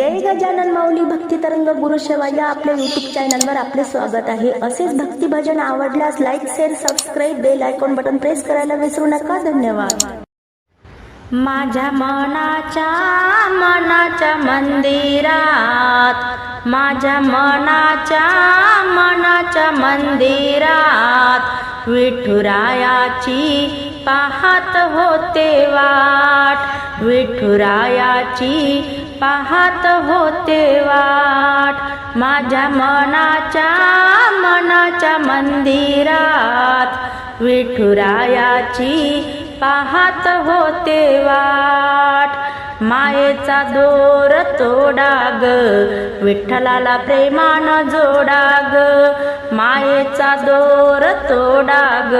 जय गजानन माऊली भक्ती तरंग गुरुसेवा या आपल्या युट्यूब चॅनलवर आपले स्वागत आहे. असेच भक्ती भजन आवडल्यास like share subscribe bell icon button press करायला विसरू नका. धन्यवाद. माझ्या मनाच्या मनाच्या मंदिरात माझ्या मनाच्या मनाच्या मंदिरात विठुरायाची पाहत होते वाट. विठुरायाची पाहत होते वाट. माझ्या मनाच्या मनाच्या मंदिरात विठुरायाची पाहत होते वाट. मायेचा दोर तोडाग विठ्ठलाला प्रेमान जोडाग मायेचा दोर तोडाग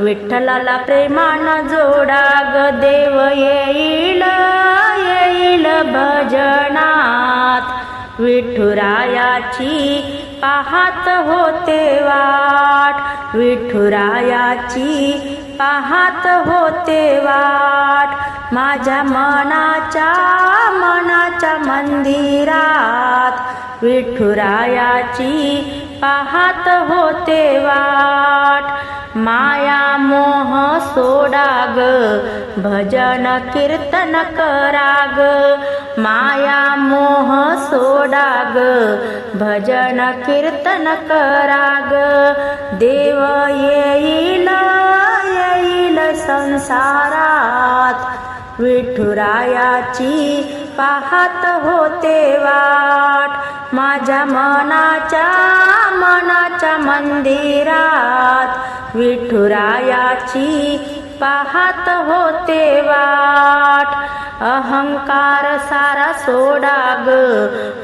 विठ्ठलाला प्रेमान जोडाग देव येईल विठुरायाची पाहत होते वाट. विठुरायाची पाहत होते वाट. माझ्या मनाच्या मनाच्या मंदिरात विठुरायाची पाहत होते वाट. माया मोह सोडाग भजन कीर्तन कराग. माया राग भजन कीर्तन कराग. देव येईल येईल संसारात. विठुरायाची पाहत होते वाट. माझ्या मनाच्या मनाच्या मंदिरात. विठुरायाची पाहत होते वाट. अहंकार सारा सोडाग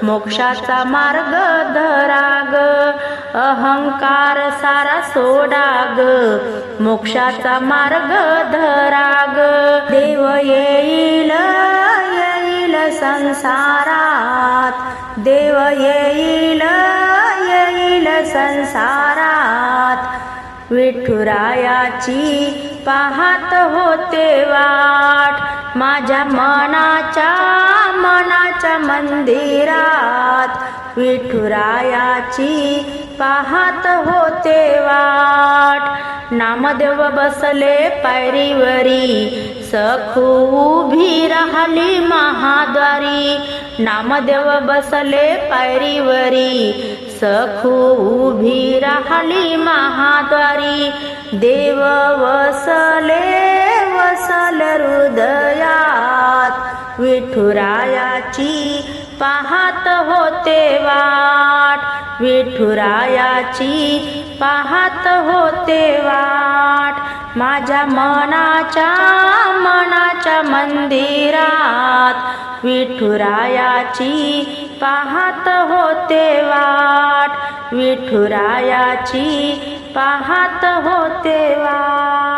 मोक्षाचा मार्ग धराग. अहंकार सारा सोडाग मोक्षाचा मार्ग धराग. देव येईल येईल संसारात. देव येईल येईल संसारात. विठुरायाची पाहत होते वाट. माझ्या मनाच्या मनाच्या मंदिरात विठुरायाची पाहत होते वाट. नामदेव बसले पायरीवरी सखू उभी राहली महाद्वारी. नामदेव बसले पायरीवरी सखू उभी राहली महाद्वारी. देव वसले वसल हृदय विठुरायाची पाहत होते वाट. विठुरायाची पाहत होते वाट. माझ्या मनाच्या मनाच्या मंदिरात विठुरायाची पाहत होते वाट. विठुरायाची पाहत होते वाट.